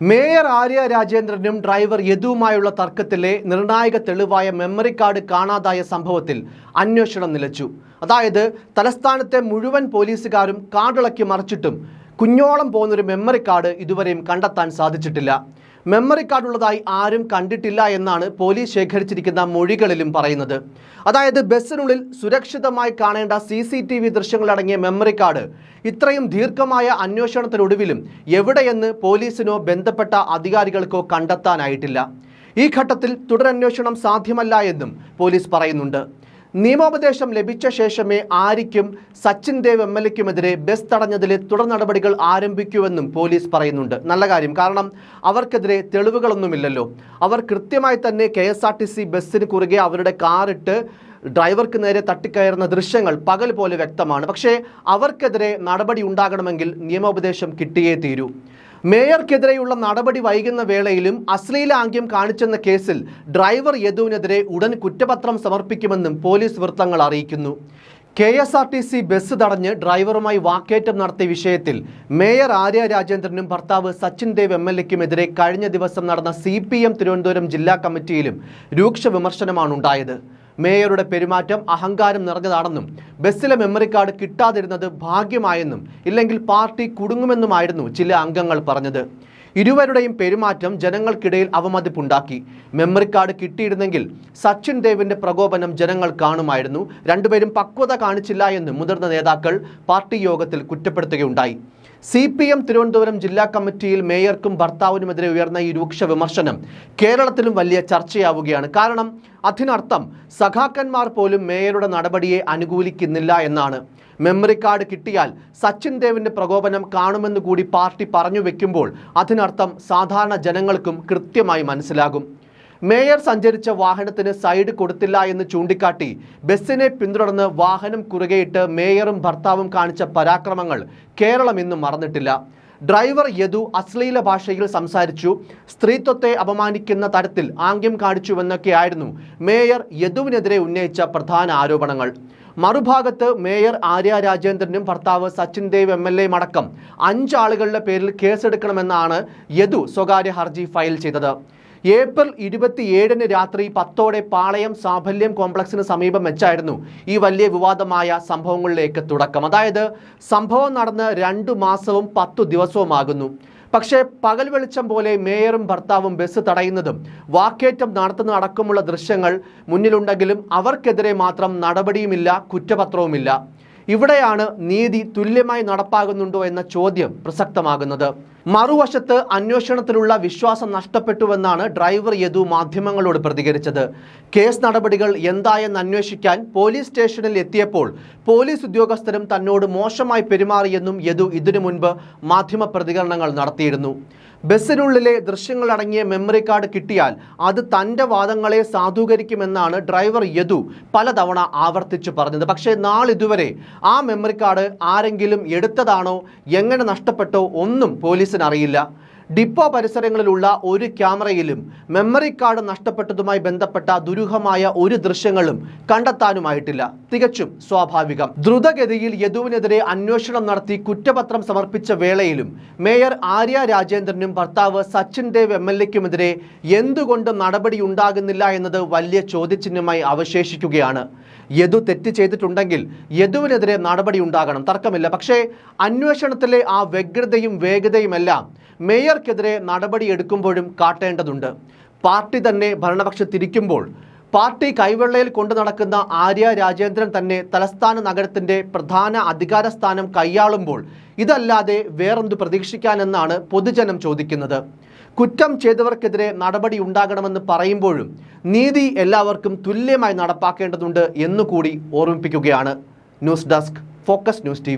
Mayor Arya രാജേന്ദ്രനും driver യദുവുമായുള്ള തർക്കത്തിലെ നിർണായക തെളിവായ മെമ്മറി കാർഡ് കാണാതായ സംഭവത്തിൽ അന്വേഷണം നിലച്ചു. അതായത് തലസ്ഥാനത്തെ മുഴുവൻ പോലീസുകാരും കാർഡിളക്കി മറിച്ചിട്ടും കുഞ്ഞോളം പോകുന്നൊരു മെമ്മറി കാർഡ് ഇതുവരെയും കണ്ടെത്താൻ സാധിച്ചിട്ടില്ല. മെമ്മറി കാർഡ് ഉള്ളതായി ആരും കണ്ടിട്ടില്ല എന്നാണ് പോലീസ് ശേഖരിച്ചിരിക്കുന്ന മൊഴികളിലും പറയുന്നത്. അതായത് ബസ്സിനുള്ളിൽ സുരക്ഷിതമായി കാണേണ്ട സി സി ടി വി ദൃശ്യങ്ങളടങ്ങിയ മെമ്മറി കാർഡ് ഇത്രയും ദീർഘമായ അന്വേഷണത്തിനൊടുവിലും എവിടെയെന്ന് പോലീസിനോ ബന്ധപ്പെട്ട അധികാരികൾക്കോ കണ്ടെത്താനായിട്ടില്ല. ഈ ഘട്ടത്തിൽ തുടരന്വേഷണം സാധ്യമല്ല എന്നും പോലീസ് പറയുന്നുണ്ട്. നിയമോപദേശം ലഭിച്ച ശേഷമേ ആരിക്കും സച്ചിൻ ദേവ് എം എൽ എക്കുമെതിരെ ബസ് തടഞ്ഞതിലെ തുടർ നടപടികൾ ആരംഭിക്കുമെന്നും പോലീസ് പറയുന്നുണ്ട്. നല്ല കാര്യം. കാരണം അവർക്കെതിരെ തെളിവുകളൊന്നുമില്ലല്ലോ. അവർ കൃത്യമായി തന്നെ K S R T C ബസ്സിന് കുറുകെ അവരുടെ കാറിട്ട് ഡ്രൈവർക്ക് നേരെ തട്ടിക്കയറുന്ന ദൃശ്യങ്ങൾ പകൽ പോലെ വ്യക്തമാണ്. പക്ഷേ അവർക്കെതിരെ നടപടി ഉണ്ടാകണമെങ്കിൽ നിയമോപദേശം കിട്ടിയേ തീരൂ. മേയർക്കെതിരെയുള്ള നടപടി വൈകുന്ന വേളയിലും അശ്ലീലാംഗ്യം കാണിച്ചെന്ന കേസിൽ ഡ്രൈവർ യദുവിനെതിരെ ഉടൻ കുറ്റപത്രം സമർപ്പിക്കുമെന്നും പോലീസ് വൃത്തങ്ങൾ അറിയിക്കുന്നു. K S R T C bus തടഞ്ഞ് ഡ്രൈവറുമായി വാക്കേറ്റം നടത്തിയ വിഷയത്തിൽ മേയർ ആര്യ രാജേന്ദ്രനും ഭർത്താവ് സച്ചിൻ ദേവ് എം എൽ എക്കുമെതിരെ കഴിഞ്ഞ ദിവസം നടന്ന സി പി എം തിരുവനന്തപുരം ജില്ലാ കമ്മിറ്റിയിലും രൂക്ഷ വിമർശനമാണ് ഉണ്ടായത് മേയറുടെ പെരുമാറ്റം അഹങ്കാരം നിറഞ്ഞതാണെന്നും ബസ്സിലെ മെമ്മറി കാർഡ് കിട്ടാതിരുന്നത് ഭാഗ്യമായെന്നും ഇല്ലെങ്കിൽ പാർട്ടി കുടുങ്ങുമെന്നുമായിരുന്നു ചില അംഗങ്ങൾ പറഞ്ഞത്. ഇരുവരുടെയും പെരുമാറ്റം ജനങ്ങൾക്കിടയിൽ അവമതിപ്പുണ്ടാക്കി. മെമ്മറി കാർഡ് കിട്ടിയിരുന്നെങ്കിൽ സച്ചിൻ ദേവിന്റെ പ്രകോപനം ജനങ്ങൾ കാണുമായിരുന്നു. രണ്ടുപേരും പക്വത കാണിച്ചില്ല എന്ന് മുതിർന്ന നേതാക്കൾ പാർട്ടി യോഗത്തിൽ കുറ്റപ്പെടുത്തുകയുണ്ടായി. സി പി എം തിരുവനന്തപുരം ജില്ലാ കമ്മിറ്റിയിൽ മേയർക്കും ഭർത്താവിനുമെതിരെ ഉയർന്ന ഈ രൂക്ഷ വിമർശനം കേരളത്തിലും വലിയ ചർച്ചയാവുകയാണ്. കാരണം അതിനർത്ഥം സഖാക്കന്മാർ പോലും മേയറുടെ നടപടിയെ അനുകൂലിക്കുന്നില്ല എന്നാണ്. മെമ്മറി കാർഡ് കിട്ടിയാൽ സച്ചിൻ ദേവിന്റെ പ്രകോപനം കാണുമെന്ന് കൂടി പാർട്ടി പറഞ്ഞു വെക്കുമ്പോൾ അതിനർത്ഥം സാധാരണ ജനങ്ങൾക്കും കൃത്യമായി മനസ്സിലാകും. മേയർ സഞ്ചരിച്ച വാഹനത്തിന് സൈഡ് കൊടുത്തില്ല എന്ന് ചൂണ്ടിക്കാട്ടി. ബസ്സിനെ പിന്തുടർന്ന് വാഹനം കുറുകെയിട്ട് മേയറും ഭർത്താവും കാണിച്ച പരാക്രമങ്ങൾ കേരളം ഇന്നും മറന്നിട്ടില്ല. ഡ്രൈവർ യദു അശ്ലീല ഭാഷയിൽ സംസാരിച്ചു. സ്ത്രീത്വത്തെ അപമാനിക്കുന്ന തരത്തിൽ ആംഗ്യം കാണിച്ചുവെന്നൊക്കെയായിരുന്നു മേയർ യദുവിനെതിരെ ഉന്നയിച്ച പ്രധാന ആരോപണങ്ങൾ. മറുഭാഗത്ത് മേയർ ആര്യ രാജേന്ദ്രനും ഭർത്താവ് സച്ചിൻ ദേവ് എം എൽ എയും അടക്കം അഞ്ചാളുകളുടെ പേരിൽ കേസെടുക്കണമെന്നാണ് യദു സ്വകാര്യ ഹർജി ഫയൽ ചെയ്തത്. ഏപ്രിൽ ഇരുപത്തിയേഴിന് രാത്രി പത്തോടെ പാളയം സാഫല്യം കോംപ്ലക്സിന് സമീപം വെച്ചായിരുന്നു ഈ വലിയ വിവാദമായ സംഭവങ്ങളിലേക്ക് തുടക്കം. അതായത് സംഭവം നടന്ന് രണ്ടു മാസവും പത്തു ദിവസവുമാകുന്നു. പക്ഷേ പകൽ വെളിച്ചം പോലെ മേയറും ഭർത്താവും ബസ് തടയുന്നതും വാക്കേറ്റം നടത്തുന്ന അടക്കമുള്ള ദൃശ്യങ്ങൾ മുന്നിലുണ്ടെങ്കിലും അവർക്കെതിരെ മാത്രം നടപടിയുമില്ല കുറ്റപത്രവുമില്ല. ഇവിടെയാണ് നീതി തുല്യമായി നടപ്പാകുന്നുണ്ടോ എന്ന ചോദ്യം പ്രസക്തമാകുന്നത്. മറുവശത്ത് അന്വേഷണത്തിലുള്ള വിശ്വാസം നഷ്ടപ്പെട്ടുവെന്നാണ് ഡ്രൈവർ യദു മാധ്യമങ്ങളോട് പ്രതികരിച്ചത്. കേസ് നടപടികൾ എന്തായെന്ന് അന്വേഷിക്കാൻ പോലീസ് സ്റ്റേഷനിൽ എത്തിയപ്പോൾ പോലീസ് ഉദ്യോഗസ്ഥരും തന്നോട് മോശമായി പെരുമാറിയെന്നും യദു ഇതിനു മുൻപ് മാധ്യമ പ്രതികരണങ്ങൾ നടത്തിയിരുന്നു. ബസ്സിനുള്ളിലെ ദൃശ്യങ്ങളടങ്ങിയ മെമ്മറി കാർഡ് കിട്ടിയാൽ അത് തന്റെ വാദങ്ങളെ സാധൂകരിക്കുമെന്നാണ് ഡ്രൈവർ യദു പലതവണ ആവർത്തിച്ചു പറഞ്ഞത്. പക്ഷേ നാളിതുവരെ ആ മെമ്മറി കാർഡ് ആരെങ്കിലും എടുത്തതാണോ എങ്ങനെ നഷ്ടപ്പെട്ടോ ഒന്നും പോലീസിന് അറിയില്ല. ഡിപ്പോ പരിസരങ്ങളിലുള്ള ഒരു ക്യാമറയിലും മെമ്മറി കാർഡ് നഷ്ടപ്പെട്ടതുമായി ബന്ധപ്പെട്ട ദുരൂഹമായ ഒരു ദൃശ്യങ്ങളും കണ്ടെത്താനുമായിട്ടില്ല. തികച്ചും സ്വാഭാവികം. ദ്രുതഗതിയിൽ യദുവിനെതിരെ അന്വേഷണം നടത്തി കുറ്റപത്രം സമർപ്പിച്ച വേളയിലും മേയർ ആര്യ രാജേന്ദ്രനും ഭർത്താവ് സച്ചിൻ ദേവ് എം എൽ എക്കുമെതിരെ എന്തുകൊണ്ട് നടപടി ഉണ്ടാകുന്നില്ല എന്നത് വലിയ ചോദ്യചിഹ്നമായി അവശേഷിക്കുകയാണ്. യദു തെറ്റ് ചെയ്തിട്ടുണ്ടെങ്കിൽ യദുവിനെതിരെ നടപടി ഉണ്ടാകണം. തർക്കമില്ല. പക്ഷേ അന്വേഷണത്തിലെ ആ വ്യഗ്രതയും വേഗതയുമെല്ലാം മേയർക്കെതിരെ നടപടിയെടുക്കുമ്പോഴും കാട്ടേണ്ടതുണ്ട്. പാർട്ടി തന്നെ ഭരണപക്ഷത്തിരിക്കുമ്പോൾ പാർട്ടി കൈവെള്ളയിൽ കൊണ്ടു നടക്കുന്ന ആര്യ രാജേന്ദ്രൻ തന്നെ തലസ്ഥാന നഗരത്തിന്റെ പ്രധാന അധികാര സ്ഥാനം കൈയാളുമ്പോൾ ഇതല്ലാതെ വേറെന്തു പ്രതീക്ഷിക്കാനെന്നാണ് പൊതുജനം ചോദിക്കുന്നത്. കുറ്റം ചെയ്തവർക്കെതിരെ നടപടി ഉണ്ടാകണമെന്ന് പറയുമ്പോഴും നീതി എല്ലാവർക്കും തുല്യമായി നടപ്പാക്കേണ്ടതുണ്ട് എന്നുകൂടി ഓർമ്മിപ്പിക്കുകയാണ്. News desk focus news T